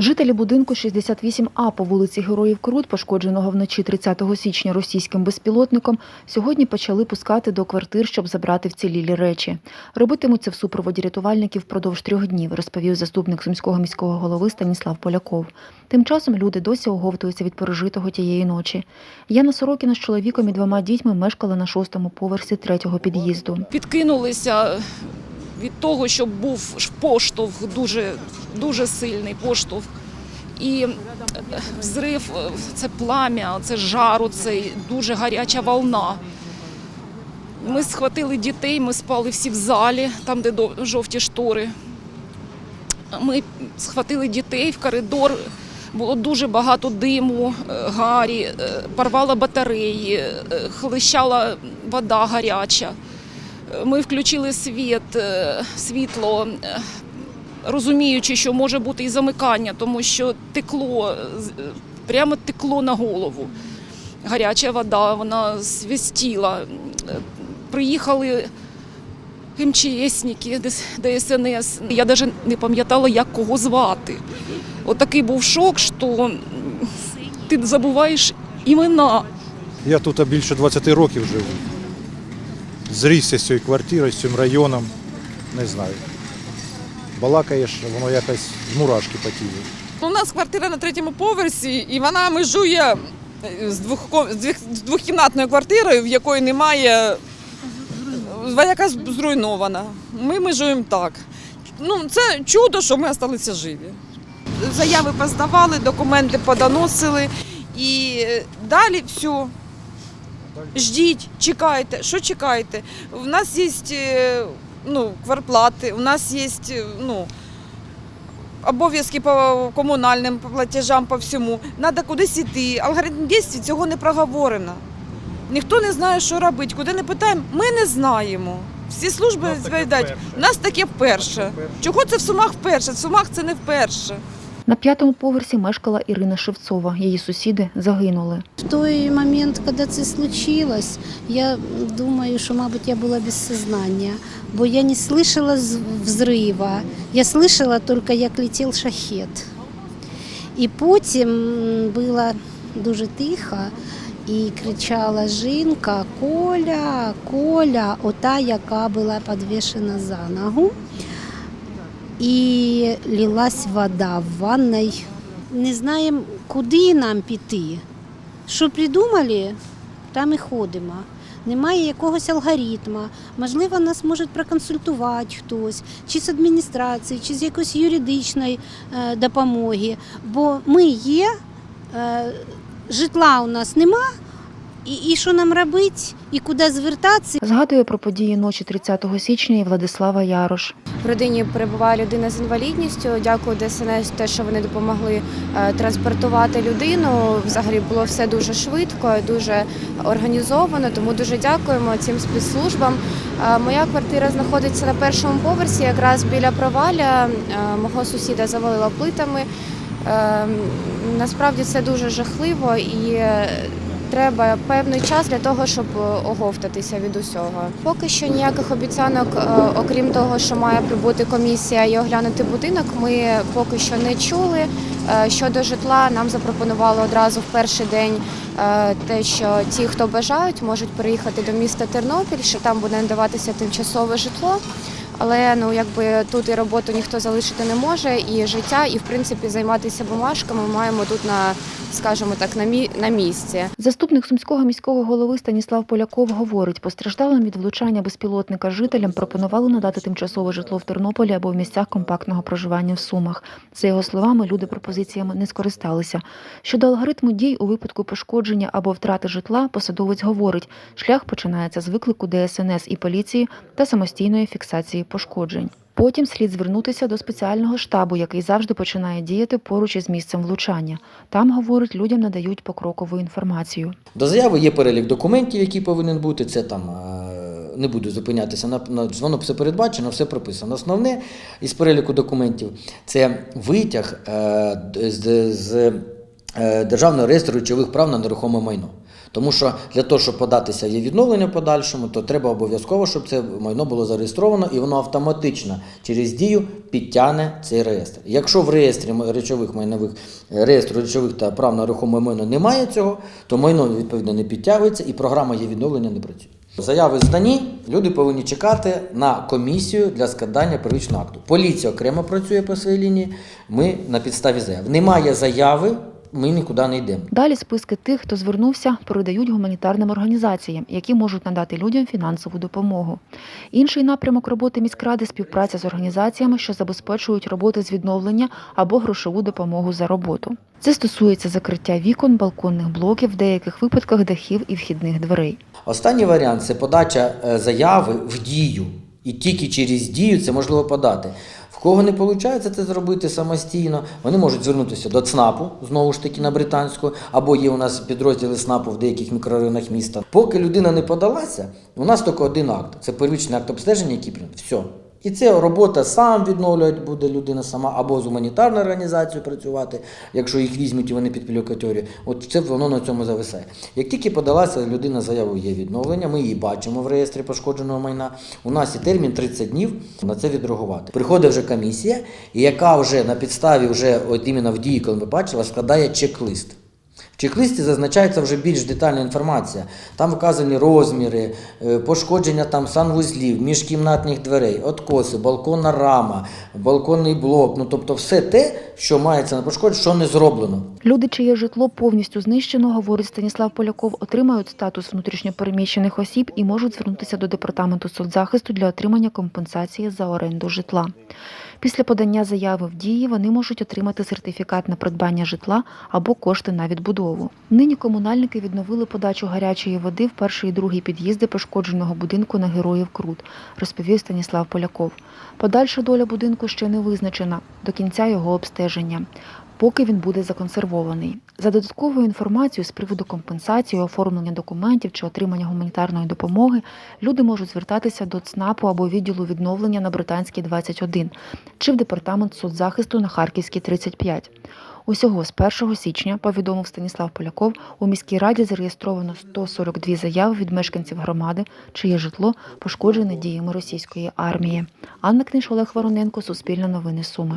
Жителі будинку 68А по вулиці Героїв Крут, пошкодженого вночі 30 січня російським безпілотником, сьогодні почали пускати до квартир, щоб забрати вцілілі речі. Робитимуть це в супроводі рятувальників впродовж трьох днів, розповів заступник сумського міського голови Станіслав Поляков. Тим часом люди досі оговтуються від пережитого тієї ночі. Яна Сорокіна з чоловіком і двома дітьми мешкала на шостому поверсі третього під'їзду. підкинулися від того, що був поштовх, дуже, дуже сильний поштовх. І е, взрив, е, це плам'я, це жару, це дуже гаряча волна. Ми схватили дітей, ми спали всі в залі, там, де жовті штори. Ми схватили дітей в коридор, було дуже багато диму, е, гарі, порвала батареї, хлищала вода гаряча. Ми включили світ, е, світло, е, розуміючи, що може бути і замикання, тому що текло, е, прямо текло на голову. Гаряча вода, вона свистіла. Приїхали МЧСники, ДСНС. Я навіть не пам'ятала, як кого звати. Отакий був шок, що ти забуваєш імена. Я тут більше 20 років живу. Зрісся з цією квартирою, з цим районом. Не знаю. Балакаєш, воно якось мурашки по тілу. Ну, У нас квартира на третьому поверсі, і вона межує е, з, двох, з двох- з двохкімнатною квартирою, в якої немає, е, яка зруйнована. Ми межуємо так. Ну, це чудо, що ми залишилися живі. Заяви поздавали, документи подоносили і е, далі все. Ждіть, чекайте. Що чекаєте? У нас є е, ну, кварплати, у нас є ну, обов'язки по комунальним платежам, по всьому. Треба кудись іти. Алгоритм дій цього не проговорено. Ніхто не знає, що робити. Куди не питаємо, ми не знаємо. Всі служби відповідають, у нас таке вперше. Чого це в Сумах вперше? В Сумах це не вперше. На п'ятому поверсі мешкала Ірина Шевцова. Її сусіди загинули. В той момент, коли це случилось, я думаю, що, мабуть, я була без сознання, бо я не слышала взрива. Я слышала тільки, як летів шахет. І потім було дуже тихо, і кричала жінка Коля, Коля, ота, яка була підвішена за ногу. І лилась вода в ванной. Не знаємо, куди нам піти. Що придумали, там і ходимо. Немає якогось алгоритму. Можливо, нас може проконсультувати хтось, чи з адміністрації, чи з якоїсь юридичної е, допомоги. Бо ми є, е, житла у нас нема, і, і що нам робити, і куди звертатися. Згадує про події ночі 30 січня і Владислава Ярош. В родині перебуває людина з інвалідністю. Дякую ДСНС, те, що вони допомогли е, транспортувати людину. Взагалі було все дуже швидко, дуже організовано. Тому дуже дякуємо цим спецслужбам. Е, Моя квартира знаходиться на першому поверсі, якраз біля проваля. Е, Мого сусіда завалила плитами. Е, Насправді це дуже жахливо і. Треба певний час для того, щоб е, оговтатися від усього. Поки що ніяких обіцянок, е, окрім того, що має прибути комісія і оглянути будинок, ми поки що не чули. Е, Щодо житла, нам запропонували одразу в перший день те, що ті, хто бажають, можуть переїхати до міста Тернопіль, що там буде надаватися тимчасове житло. Але ну якби тут і роботу ніхто залишити не може, і життя, і в принципі займатися бумажками маємо тут на, скажімо так, на мі на місці. Заступник сумського міського голови Станіслав Поляков говорить, постраждалим від влучання безпілотника жителям пропонували надати тимчасове житло в Тернополі або в місцях компактного проживання в Сумах. За його словами, люди пропозиціями не скористалися. Щодо алгоритму дій у випадку пошкодження або втрати житла, посадовець говорить, шлях починається з виклику ДСНС і поліції та самостійної фіксації пошкоджень. Потім слід звернутися до спеціального штабу, який завжди починає діяти поруч із місцем влучання. Там, говорить, людям надають покрокову інформацію. До заяви є перелік документів, який повинен бути. Це там е, не буду зупинятися на, на воно все передбачено, все прописано. Основне із переліку документів це витяг е, з, з е, державного реєстру речових прав на нерухоме майно. Тому що для того, щоб податися є відновлення в подальшому, то треба обов'язково, щоб це майно було зареєстровано і воно автоматично через дію підтягне цей реєстр. Якщо в реєстрі речових майнових е, реєстру речових та прав на рухоме майно немає цього, то майно відповідно не підтягується і програма є відновлення не працює. Заяви здані, люди повинні чекати на комісію для складання первичного акту. Поліція окремо працює по своїй лінії. Ми на підставі заяв. Немає заяви, ми нікуди не йдемо. Далі списки тих, хто звернувся, передають гуманітарним організаціям, які можуть надати людям фінансову допомогу. Інший напрямок роботи міськради співпраця з організаціями, що забезпечують роботи з відновлення або грошову допомогу за роботу. Це стосується закриття вікон, балконних блоків, в деяких випадках дахів і вхідних дверей. Останній варіант це подача е, заяви в дію. І тільки через дію це можливо подати. Кого не виходить це зробити самостійно, вони можуть звернутися до ЦНАПу, знову ж таки на британську, або є у нас підрозділи ЦНАПу в деяких мікрорайонах міста. Поки людина не подалася, у нас тільки один акт це первичний акт обстеження, який прийняв. Все. І це робота сам відновлювати буде людина сама, або з гуманітарною організацією працювати, якщо їх візьмуть і вони під пілікаторію. От це воно на цьому зависає. Як тільки подалася людина заяву є відновлення, ми її бачимо в реєстрі пошкодженого майна. У нас є термін 30 днів на це відреагувати. Приходить вже комісія, яка вже на підставі вже от іменно в дії, коли ми бачили, складає чек-лист. Чек-листі зазначається вже більш детальна інформація. Там вказані розміри, е, пошкодження там санвузлів, міжкімнатних дверей, откоси, балконна рама, балконний блок. Ну тобто все те, що мається на пошкодження, що не зроблено. Люди, чиє житло повністю знищено, говорить Станіслав Поляков, отримають статус внутрішньопереміщених осіб і можуть звернутися до департаменту соцзахисту для отримання компенсації за оренду житла. Після подання заяви в дії вони можуть отримати сертифікат на придбання житла або кошти на відбудову. Нині комунальники відновили подачу гарячої води в перший і другий під'їзди пошкодженого будинку на героїв Крут, розповів Станіслав Поляков. Подальша доля будинку ще не визначена до кінця його обстеження поки він буде законсервований. За додатковою інформацією з приводу компенсації, оформлення документів чи отримання гуманітарної допомоги люди можуть звертатися до ЦНАПу або відділу відновлення на Британській 21 чи в департамент соцзахисту на Харківській 35. Усього з 1 січня, повідомив Станіслав Поляков, у міській раді зареєстровано 142 заяви від мешканців громади, чиє житло пошкоджене діями російської армії. Анна Книж, Олег Вороненко, Суспільне новини Суми.